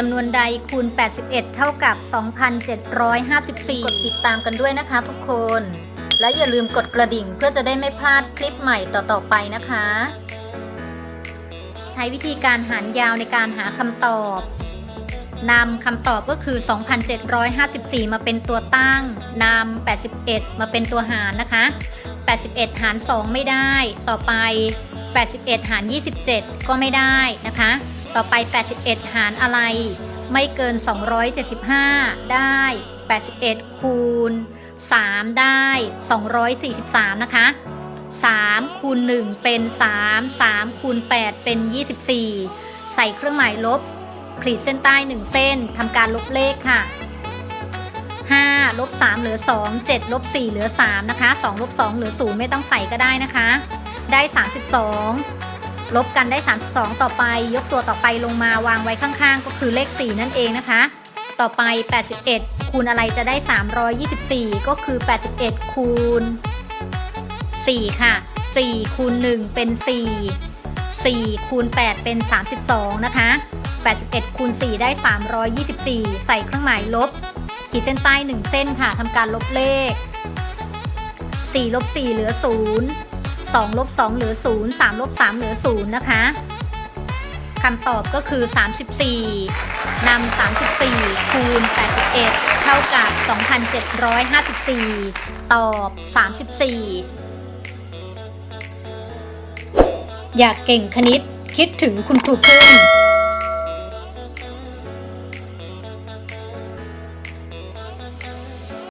จำนวนใดคูณ 81 เท่ากับ 2,754 กดติดตามกันด้วยนะคะทุกคน และอย่าลืมกดกระดิ่งเพื่อจะได้ไม่พลาดคลิปใหม่ต่อๆไปนะคะ ใช้วิธีการหารยาวในการหาคำตอบนำคำตอบก็คือ 2,754 มาเป็นตัวตั้งนำ81 มาเป็นตัวหารนะคะ 81 หาร 2 ไม่ได้ ต่อไป 81 หาร 27 ก็ไม่ได้นะคะ ต่อไป 81 หารอะไร ไม่เกิน 275 ได้ 81 คูณ 3 ได้ 243 นะคะ 3 คูณ 1 เป็น 3 3 คูณ 8 เป็น 24 ใส่เครื่องหมายลบ ขีดเส้นใต้ 1 เส้นทำการลบเลขค่ะ 5 ลบ 3 เหลือ 2 7 ลบ 4 เหลือ 3 นะคะ 2 ลบ 2 เหลือ 0 ไม่ต้องใส่ก็ได้นะคะ ได้ 32 ลบกันได้ 32 ต่อไป ยกตัวต่อไปลงมาวางไว้ข้างๆ ก็คือเลข 4 นั่นเองนะคะ ต่อไป 81 คูณอะไรจะได้ 324 ก็คือ 81 คูณ 4 ค่ะ 4 คูณ 1 เป็น 4 4 คูณ 8 เป็น 32 นะคะ 81 คูณ 4 ได้ 324 ใส่เครื่องหมายลบ ขีดเส้นใต้ 1 เส้นค่ะทำการลบเลข 4 ลบ 4 เหลือ 0 2ลบ2เหลือ 0 3ลบ3เหลือ 0 นะคะคำตอบก็คือ 34นำ34 คูณ 81 เท่ากับ 2,754 ตอบ 34 อยากเก่งคณิตคิดถึงคุณครูพึ่ง